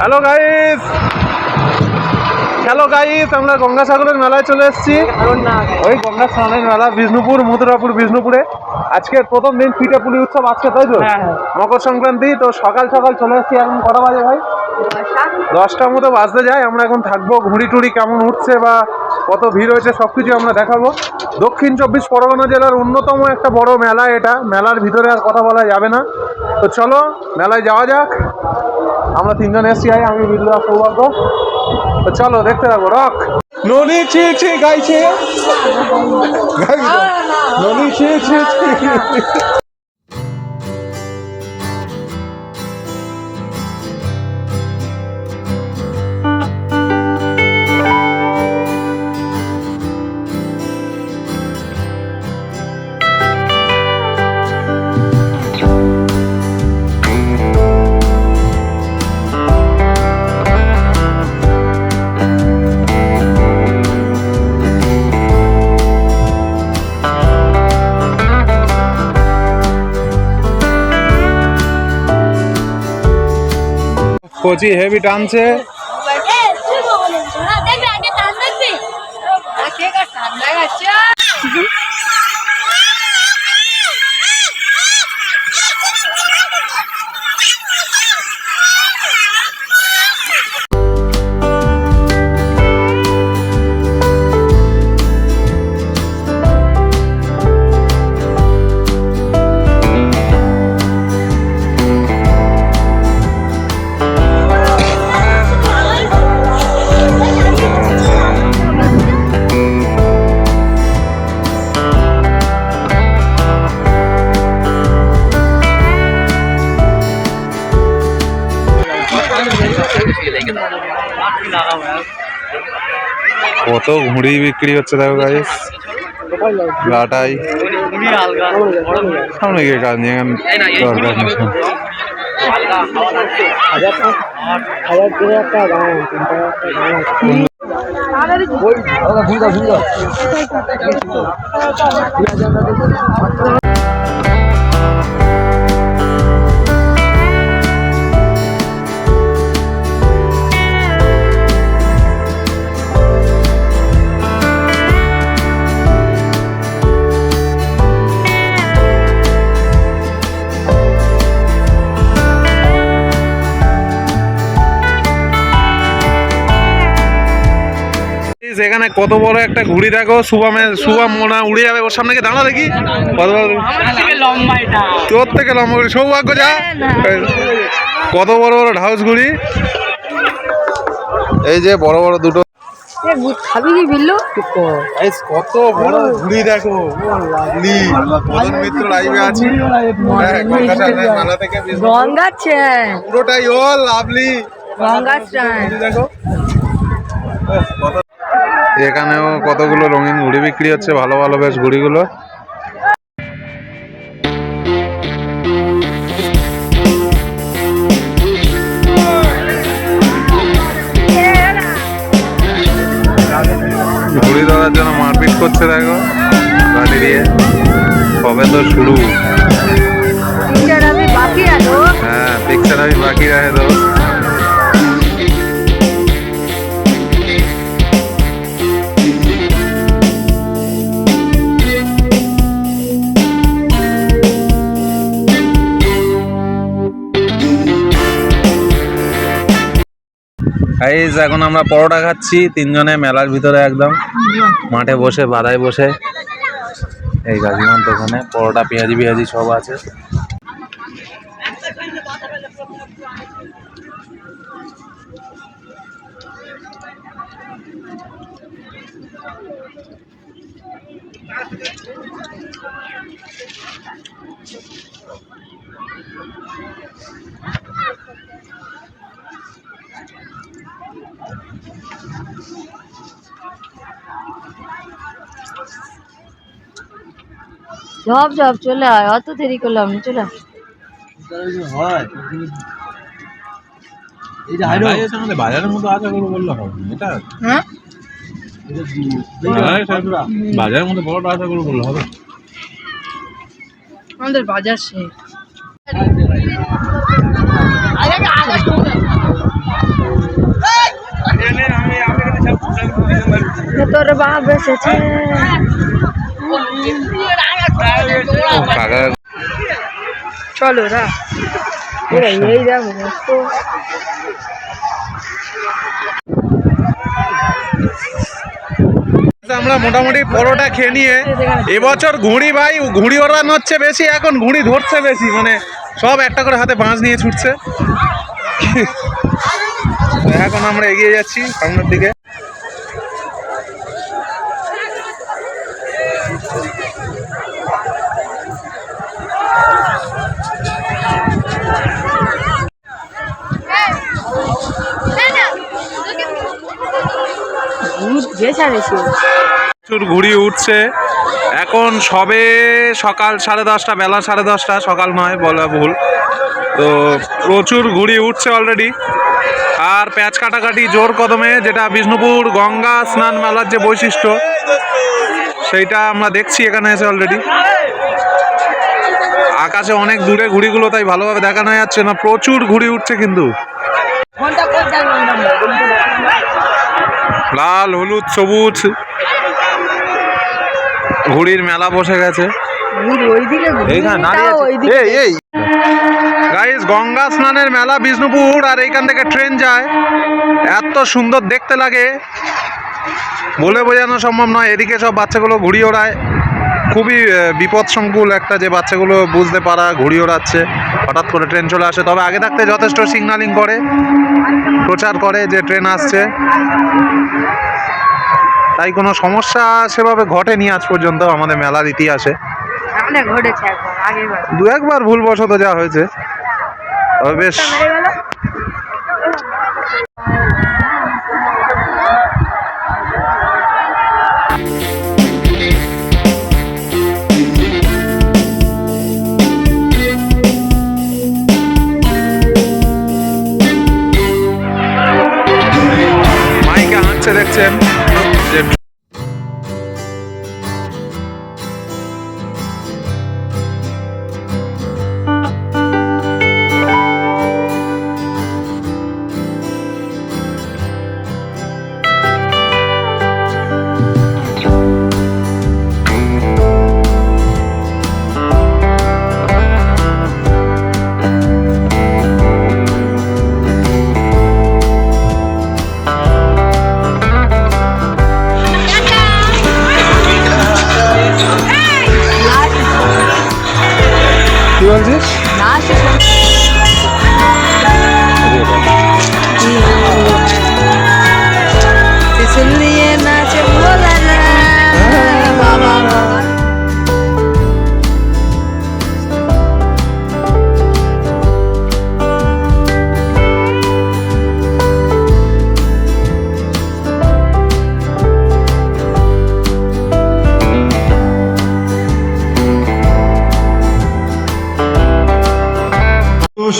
Hello guys hello guys আমরা গঙ্গাসাগরের মেলায় চলে এসেছি। ওই গঙ্গা স্নানের মেলা বিষ্ণুপুর মথুরাপুর বিষ্ণুপুরে। আজকের প্রথম দিন পিঠে পুলি উৎসব আজকে তাই তো? হ্যাঁ, হ্যাঁ। মকর সংক্রান্তি তো সকাল সকাল চলে এসেছি। এখন কটা বাজে ভাই? দশটার মতো বাজতে যায়। আমরা এখন থাকব। ঘুড়ি টুড়ি কেমন উঠছে বা কত ভিড় হয়েছে সব কিছু আমরা দেখাবো। দক্ষিণ চব্বিশ পরগনা জেলার অন্যতম একটা বড় মেলা এটা। মেলার ভিতরে আর কথা বলা যাবে না। তো চলো মেলায় যাওয়া যাক। আমরা তিনজন এসছি আই আমি বিদ্যা সৌভাগ্য তো চলো দেখতে থাকব রক ননি ছি ছি গাইছে গাইছে। ননি ছি ছি કોચી હેવી ટાન છે. ঘুড়ি বিক্রি হচ্ছে দেখো গাইস লাটাই সামনে গিয়ে কাজ নিয়ে দরকার নেই এখানে কত বড় একটা ঘুড়ি দেখো শুভমের শুভম মোনা উড়ে যাবে। ওর সামনে দাঁড়া দেখি? কত তোর থেকে লম্বা ঘুড়ি। সৌভাগ্য যা। কত বড় বড় ঢাউস ঘুড়ি? এই যে বড় বড় দুটো খাবি কি বিল্লু? কত বড় ঘুড়ি দেখো। মদন মিত্র লাইভে আছি। হ্যাঁ, পুরোটাই ও লাভলি দেখো। এখানেও কতগুলো রঙিন ঘুড়ি বিক্রি হচ্ছে ভালো ভালো বেশ ঘুড়িগুলো। ঘুড়ি ধরার জন্য মারপিট করছে দেখো গাড়ি দিয়ে। কবে তো শুরু। হ্যাঁ পিকচার আমি বাকি রাখে তো। গাইজ এখন আমরা পরোটা খাচ্ছি। তিনজনে মেলার ভিতরে একদম। মাঠে বসে, বাধায় বসে। এই গাজিমান দোকানে পরোটা, পেঁয়াজি পেঁয়াজি সব আছে। ঝপ ঝপ চলে আয় অত দেরি করলাম না চলে বাজারের মতো আশা করব বললে হবে এটা হ্যাঁ? বাজারের মধ্যে বড়টা আশা করব বললে হবে। আমাদের বাজার শেষ। ওরে বাপ এসেছে। চলো না এই এই দেখো আমরা মোটামুটি পরোটা খেয়ে নিয়ে এবছর ঘুড়ি ভাই ঘুড়ি ওড়ানো হচ্ছে বেশি এখন ঘুড়ি ধরছে বেশি মানে সব একটা করে হাতে বাঁশ নিয়ে ছুটছে। এখন আমরা এগিয়ে যাচ্ছি সামনের দিকে। প্রচুর ঘুড়ি উঠছে। এখন সবে সকাল সাড়ে দশটা, বেলা সাড়ে দশটা, সকাল নয়, বলা ভুল। তো প্রচুর ঘুড়ি উঠছে অলরেডি আর প্যাঁচ কাটাকাটি জোর কদমে, যেটা বিষ্ণুপুর গঙ্গা স্নান মেলার যে বৈশিষ্ট্য, সেইটা আমরা দেখছি এখানে এসে অলরেডি আকাশে অনেক দূরে ঘুড়িগুলো, তাই ভালোভাবে দেখানো যাচ্ছে না। প্রচুর ঘুড়ি উঠছে কিন্তু ঘণ্টা কত লাল হলুদ সবুজ। ঘুড়ির মেলা বসে গেছে। ওইদিকে এইখানে দাঁড়িয়ে আছে। এই এই। গাইস গঙ্গা স্নানের মেলা বিষ্ণুপুর আর এইখান থেকে ট্রেন যায়। এত সুন্দর দেখতে লাগে। বলে বোঝানো সম্ভব নয় এদিকে সব বাচ্চাগুলো ঘুড়ি ওড়ায়। খুবই বিপদসংকুল একটা যে বাচ্চাগুলো বুঝতে পারা ঘুড়ি ওড়াচ্ছে হঠাৎ করে ট্রেন চলে আসে। তবে আগে থাকতে যথেষ্ট সিগনালিং করে প্রচার করে যে ট্রেন আসছে। তাই কোনো সমস্যা সেভাবে ঘটেনি আজ পর্যন্ত আমাদের মেলার ইতিহাসে। দু একবার ভুলবশত যা হয়েছে। তবে বেশ Tim.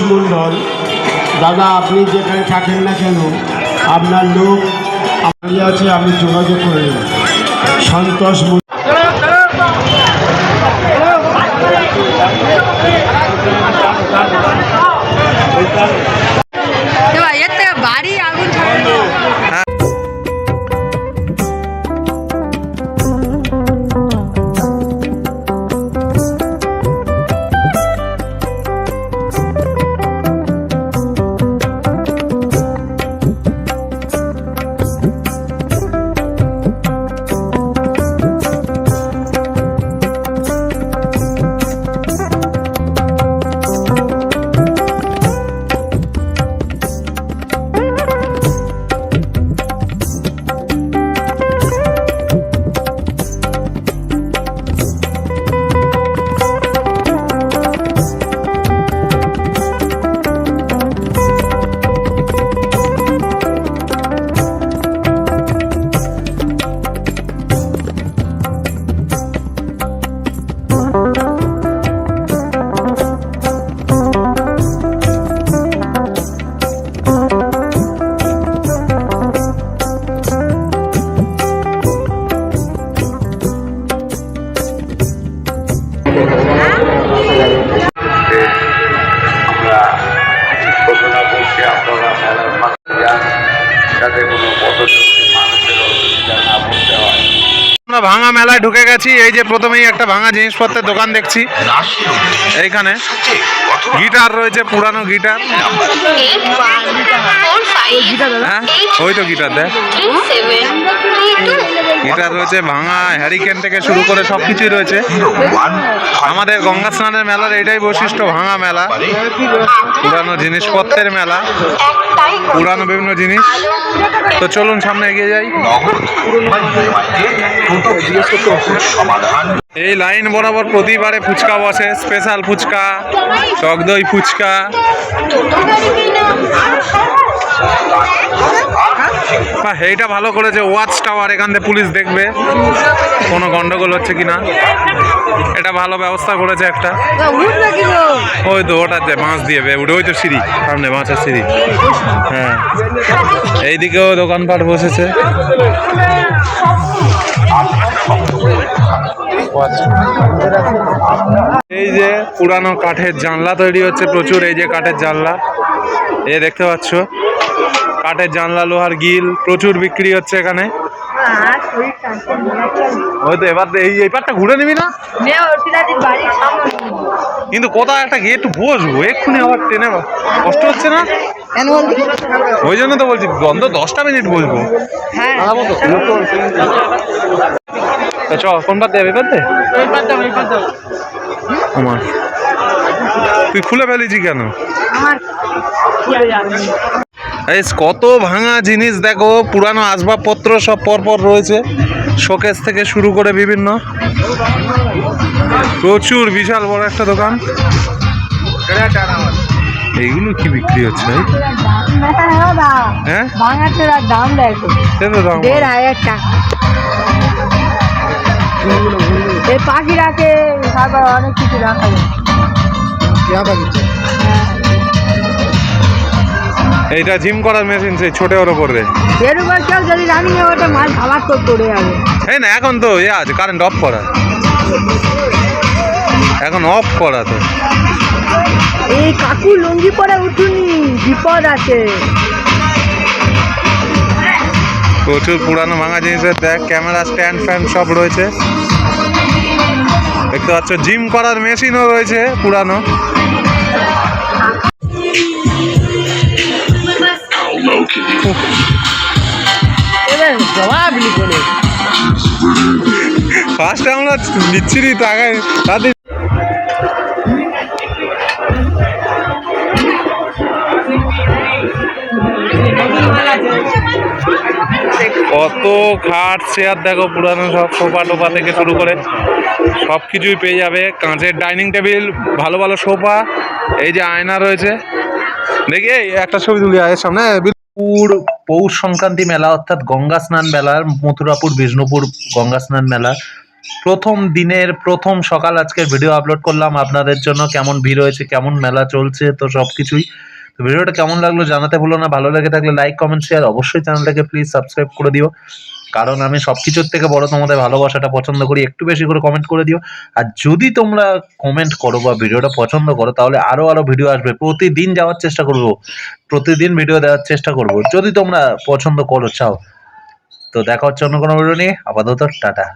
মণ্ডল দাদা, আপনি যেখানে থাকেন না কেন, আপনার লোক আমি আছে আমি যোগাযোগ করে সন্তোষ মণ্ডল ভাঙা মেলায় ঢুকে গেছি। এই যে প্রথমেই একটা ভাঙা জিনিসপত্রের দোকান দেখছি। এইখানে গিটার রয়েছে, পুরানো গিটার। হ্যাঁ? ওই তো গিটার, দেখ। গিটার রয়েছে, ভাঙা হ্যারিকেন থেকে শুরু করে সব কিছুই রয়েছে। আমাদের গঙ্গা স্নানের মেলার এটাই বৈশিষ্ট্য, ভাঙা মেলা। পুরানো জিনিসপত্রের মেলা। পুরানো বিভিন্ন জিনিস। তো চলুন, সামনে এগিয়ে যাই। এই লাইন বরাবর প্রতিবারে ফুচকা বসে, স্পেশাল ফুচকা টক দই ফুচকা এইটা ভালো করেছে, ওয়াচ টাওয়ার, এখান থেকে পুলিশ দেখবে, কোনো গন্ডগোল হচ্ছে কিনা। এটা ভালো ব্যবস্থা করেছে একটা। ওই তো ওটা যে বাঁশ দিয়ে বে- উঠে ওই তো সিঁড়ি সামনে বাঁচের সিঁড়ি। হ্যাঁ। এইদিকেও দোকানপাট বসেছে। এই যে পুরানো কাঠের জানলা তৈরি হচ্ছে প্রচুর এই যে কাঠের জানলা। এ দেখতে পাচ্ছ কাঠের জানলা লোহার গিল প্রচুর বিক্রি হচ্ছে এখানে। ওই তো এবার এই এই পাটটা ঘুরে নিবি না? কিন্তু কোথাও একটা গিয়ে একটু বসবো এক্ষুনি আবার ট্রেনে কষ্ট হচ্ছে না? ওই জন্য তো বলছি বন্ধ দশটা মিনিট বসবো। তো। চ কোনটা দেবে এবার দে। আমার। তুই খুলে ফেলেছি কেন? কত ভাঙা জিনিস দেখো পুরানো আসবাবপত্র সব পরপর রয়েছে। শোকেস থেকে শুরু করে বিভিন্ন। প্রচুর বিশাল বড় একটা দোকান। এইগুলো কি বিক্রি হচ্ছে? হ্যাঁ? দাম দেখো সে তো দাম দেড় হাজার টাকা এই পাখি রাখে তারপর অনেক কিছু রাখা যায় এইটা জিম করার মেশিন সেই ছোট ওর উপরে এর উপর কেউ যদি রানিং এ ওঠে মাছ ভাবার তো পড়ে যাবে। এই না এখন তো ইয়ে আছে কারেন্ট অফ করা। এখন অফ করা তো। এই কাকু লুঙ্গি পরে উঠুনি বিপদ আছে। প্রচুর পুরানো ভাঙা জিনিসের দেখ ক্যামেরা স্ট্যান্ড ফ্যান সব রয়েছে। দেখতে পাচ্ছ জিম করার মেশিনও রয়েছে পুরানো। এবার জবাব লিখে ফার্স্টে আমরা বিচ্ছিরি টাকায় তাদের কত খাট চেয়ার দেখো পুরানো সব সোফা টোফা থেকে শুরু করে সব কিছুই পেয়ে যাবে। কাঁচের ডাইনিং টেবিল ভালো ভালো সোফা এই যে আয়না রয়েছে। দেখি একটা ছবি তুলি আয়ের সামনে। পুর পৌষ সংক্রান্তি মেলা, অর্থাৎ গঙ্গা স্নান মেলার মথুরাপুর, বিষ্ণুপুর গঙ্গা স্নান মেলা। প্রথম দিনের প্রথম সকাল আজকের ভিডিও আপলোড করলাম। আপনাদের জন্য কেমন ভিড় হয়েছে, কেমন মেলা চলছে, তো সব কিছুই। তো ভিডিওটা কেমন লাগল জানাতে ভুলো না। ভালো লেগে থাকলে লাইক কমেন্ট শেয়ার অবশ্যই চ্যানেলটাকে প্লিজ সাবস্ক্রাইব করে দিও। কারণ আমি সব কিছুর থেকে বড় তোমাদের ভালোবাসাটা পছন্দ করি, একটু বেশি করে কমেন্ট করে দিও। আর যদি তোমরা কমেন্ট করো বা ভিডিওটা পছন্দ করো, তাহলে আরও আরও ভিডিও আসবে। প্রতিদিন যাওয়ার চেষ্টা করব। প্রতিদিন ভিডিও দেওয়ার চেষ্টা করব। যদি তোমরা পছন্দ করো, চাও। তো দেখা হচ্ছে অন্য কোনো ভিডিও নিয়ে। আপাতত টাটা।